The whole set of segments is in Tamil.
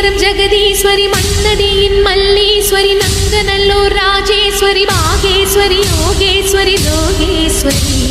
ஈஸ்வரம் ஜெகதீஸ்வரி மன்னதியின் மல்லீஸ்வரி நங்கநல்லூர் ராஜேஸ்வரி பாகேஸ்வரி யோகேஸ்வரி லோகேஸ்வரி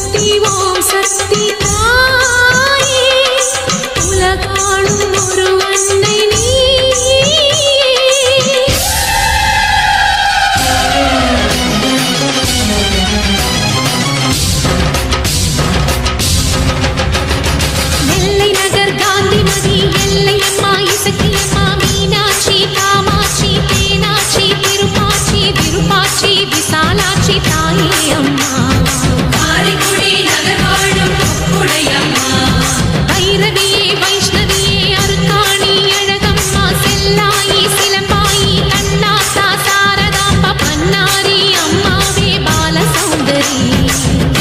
शक्ति ॐ शक्ति Yes.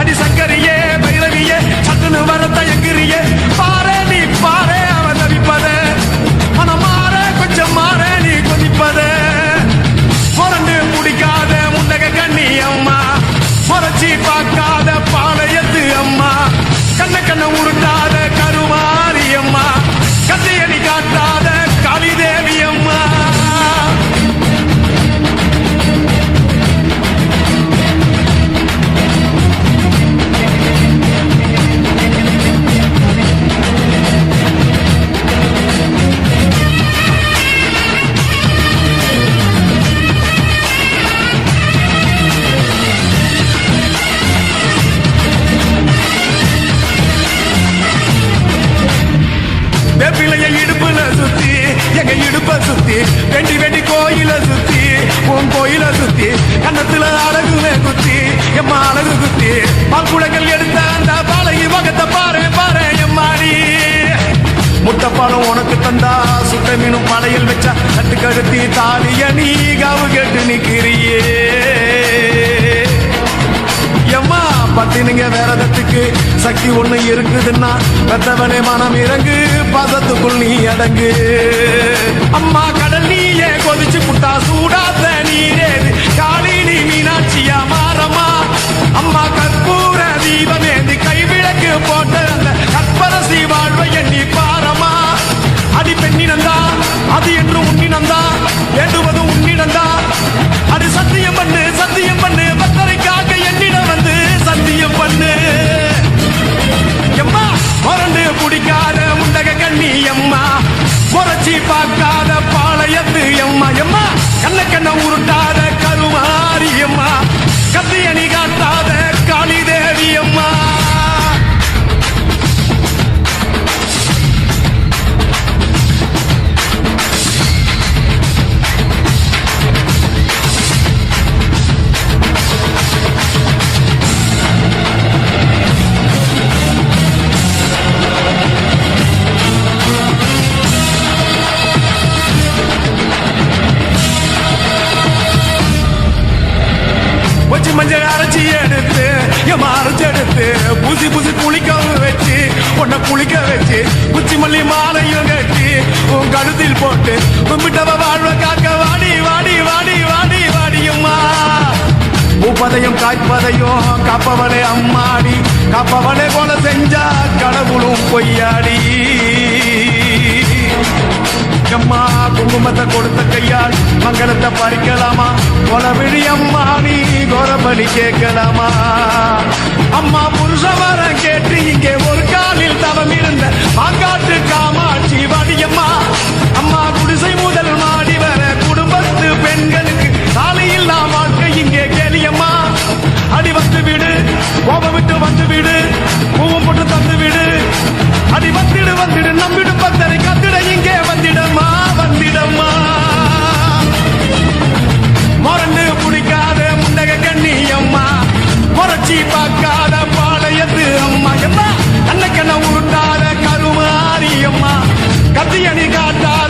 அடி சங்கரியே பட்டினுங்க சக்தி ஒண்ணு இருக்குதுன்னா பெத்தவனே மனம் இறங்கு பாசத்துக்குள் நீ அடங்கு. அம்மா கடல் நீயே கொதிச்சு புட்டா சூடாத்த நீரேது காளி நீ மீனாட்சியா மாறமா? அம்மா கற்பூர தீபமேந்தி கைவிளக்கு போட்ட அந்த கற்பரசி வாழ்வை எண்ணி பாரமா? அடி பெண்ணினந்தா அது என்று உன்னினந்தா ஏண்டுவது உன்னினந்தா? குடிக்காத முண்டக கண்ணி அம்மா. முறைச்சி பார்க்காத பாளையத்து எம்மா எம்மா கண்ண கண்ண உருட்டாத கருமாரி எம்மா கத்தியணி குங்குமத்தை கொடுத்த கையால் மங்களத்தை பறிக்கலாமா? கொலவிழி அம்மா நீ கோரபலி கேட்கலாமா? அம்மா புருஷ வரம் கேட்டு இங்கே ஒரு காலில் தவம் இருந்த மாங்காட்டு காமாட்சி வடியம்மா. அம்மா குடிசை முதல் மாடி வர குடும்பத்து பெண்களுக்கு சாலையில் நாம் வாழ்க்கை இங்கே கேளியம்மா அடி வந்து விடு கோபம் விட்டு வந்து விடு பூவம் போட்டு தந்து விடு. அடி வந்துடு வந்துடு நம்பிடு பத்தரை கத்து முறைச்சி பார்க்காத பாளையத்து அம்மா. எம்மா கண்ணக்கண்ண உருட்டாத கருமாரி அம்மா. கத்தியணி காட்டாத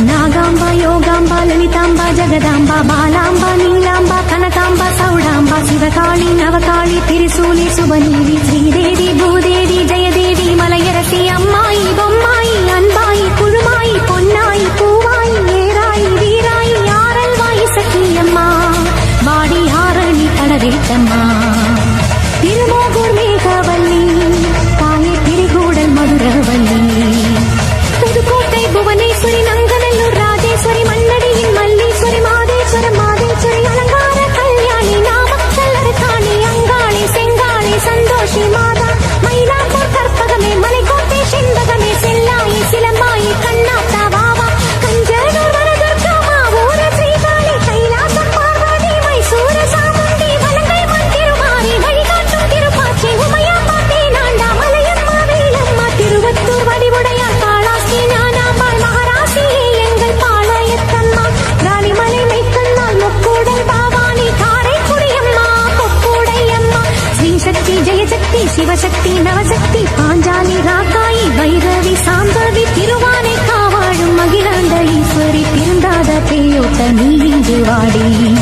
நாகாம்பா யோகாம்பா லலிதாம்பா ஜெகதாம்பா பாலாம்பா நீலாம்பா கனகாம்பா சௌடாம்பா சிவகாளி நவகாளி திரிசூலி சுபநீதி ஸ்ரீதேவி பூதேவி ஜெயதேவி மலையரசி அம்மாயி பொம்மாயி அன்பாயி குழுமாயி பொன்னாயி பூவாயி ஏராயி வீராயி ஆரல்வாயி சக்கியம்மா வாடி ஆரணி கடவேட்டம்மா. பேயோட்ட வாடி.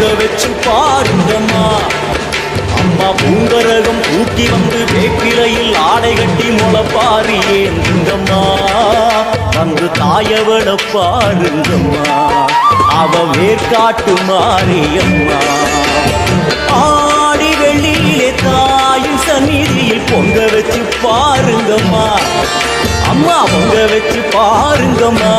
பொங்க வச்சு பாருங்கம்மா. அம்மா பூங்கரகம் பூட்டி வந்து வேப்பிலையில் ஆடை கட்டி முளப்பாரி ஏந்துங்கம்மா. வந்து தாயவள பாருங்கம்மா. அவ வேர்காட்டு மாரியம்மா. ஆடி வெள்ளியிலே தாயும் சந்நிதியில் பொங்க வச்சு பாருங்கம்மா. அம்மா பொங்க வச்சு பாருங்கம்மா.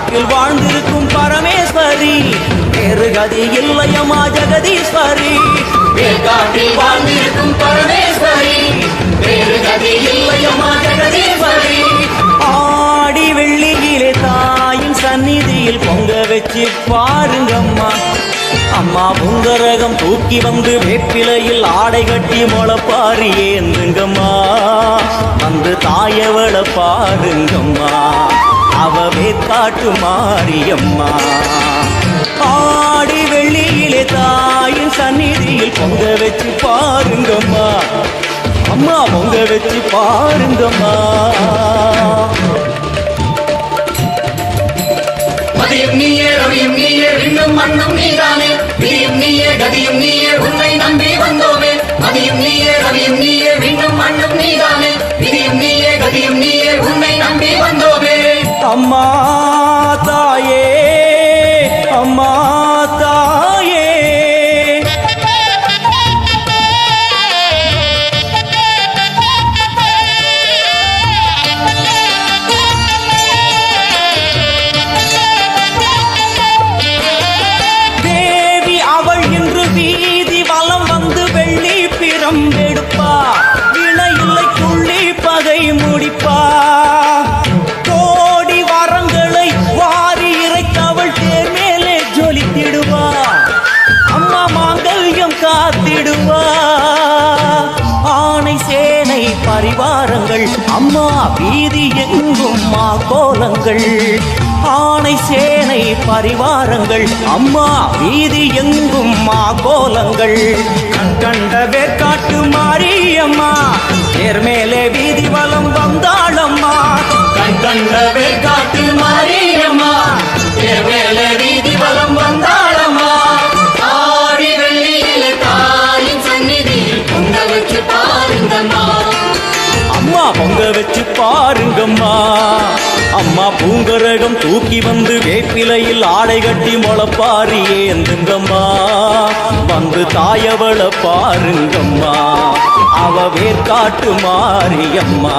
காட்டில் வாழ்ந்திருக்கும் பரமேஸ்வரி வேறு கதி இல்லையம்மா ஜெகதீஸ்வரி. ஏற்காட்டில் வாழ்ந்திருக்கும் பரமேஸ்வரி வேறு கதி இல்லையம்மா ஜெகதீஸ்வரி. ஆடி வெள்ளியிலே தாயின் சந்நிதியில் பொங்க வச்சு பாருங்கம்மா. அம்மா பொங்கரகம் தூக்கி வந்து வேப்பிலையில் ஆடை கட்டி முளப்பாரி ஏந்துங்கம்மா வந்து தாயவளை பாருங்கம்மா. அவவே காட்டு மாரியம்மா ஆடி வெளியிலே தாயின் சந்நிதியில் பொங்க வச்சு பாருங்கம்மா. அம்மா பொங்க வச்சு பாருங்கம்மா. மதியம் நீயே ரவியும் நீயே விண்ணும் மண்ணும் நீதானே. விதியும் நீயே கதியும் நீயே உன்னை நம்பி வந்தோமே. மதியும் நீயே ரவியும் நீயே விண்ணும் மண்ணும் நீதானே. விதியும் நீயே கதியும் நீயே உன்னை நம்பி வந்தோமே. அம்மா தாய் அம்மா வீதி எங்கும் மா கோலங்கள் கண் கண்ட வேற்காட்டு மாரியம்மா நேர்மேலே வீதி வலம் வந்தாளம்மா. கண் கண்ட வேற்காட்டு மாரியம்மா நேர்மேலே வீதி பாருங்கம்மா. அம்மா பூங்கரகம் தூக்கி வந்து வேப்பிலையில் ஆடை கட்டி முளப்பாரி ஏந்துங்கம்மா வந்து தாயவள பாருங்கம்மா. அவ வேர்காட்டு மாரியம்மா.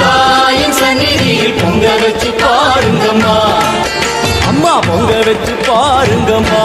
தாயின் சந்நிதியில் பொங்க வச்சு பாருங்கம்மா. அம்மா பொங்க வச்சு பாருங்கம்மா.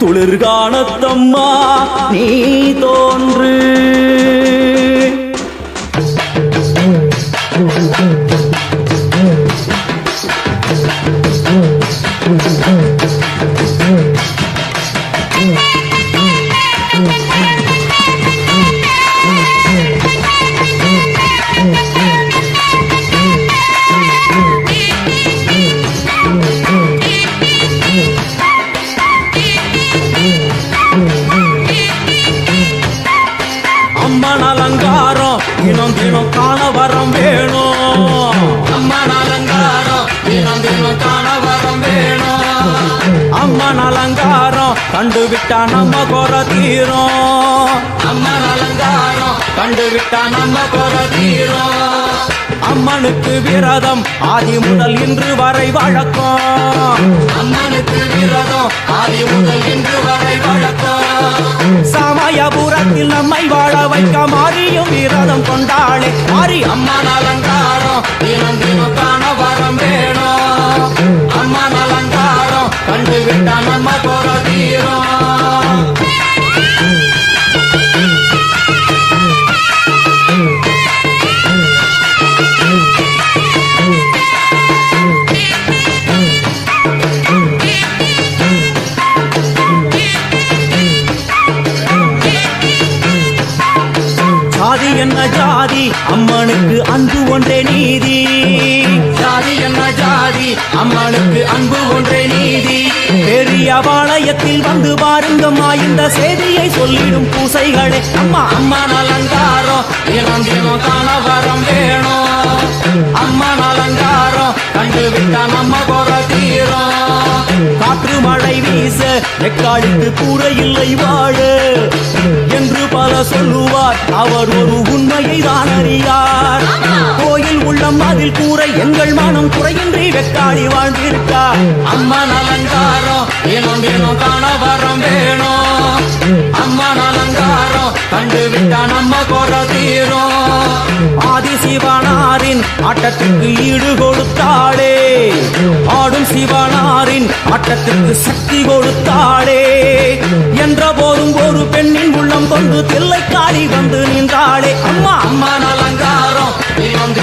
துளிர்கானத்தம்மா நீ தோன்று. விரதம். ஆதி முதல் இன்று வரை வழக்கம். அம்மனுக்கு விரதம். ஆதி முதல் இன்று வரை வழக்கம். சமயபுரத்தில் நம்மை வாழ வைக்க மாறியும் விரதம் கொண்டாளே. மாறி அம்மன் அலங்காரம் தினம் தினம் காண வரம் வேணும். அம்மன் அலங்காரம் கண்டுவிட்டா நம்ம போற தீரும். அம்மனுக்கு அன்பு ஒன்றே நீதி. ஜாதி என்ன ஜாதி? அம்மனுக்கு அன்பு ஒன்றே நீதி. பெரிய பாளையத்தில் வந்து பாருங்கம்மா இந்த செய்தியை சொல்லிடும் பூசைகளே. அம்மா அம்மா அலங்காரம் தினம் தினம் காண வரம் வேணும். அம்மா அலங்காரம் கண்டு விட்டா நம்ம மழை வீச எக்காலுக்கு கூரை இல்லை வாழ என்று பல சொல்லுவார். அவர் ஒரு உண்மையை தான் அறியார். கோயில் உள்ளம் அதில் கூரை எங்கள் மனம் குறையின்றி வெக்காளி வாழ்ந்திருக்கார். அம்மா அலங்காரம் தினம் தினம் காண வரம் வேணும். அம்மன் அலங்காரம் கண்டு விட்டா நம்ம குற தீரும். ஆதி சிவனாரின் ஆட்டத்துக்கு ஈடு கொடுத்தாளே. ஆடும் சிவனாரின் ஆட்டத்துக்கு சக்தி கொடுத்தாளே. என்ற போதும் ஒரு பெண்ணின் உள்ளம் கொண்டு தில்லைக்காளி வந்து நின்றாளே. அம்மா அம்மன் அலங்காரம் தினம்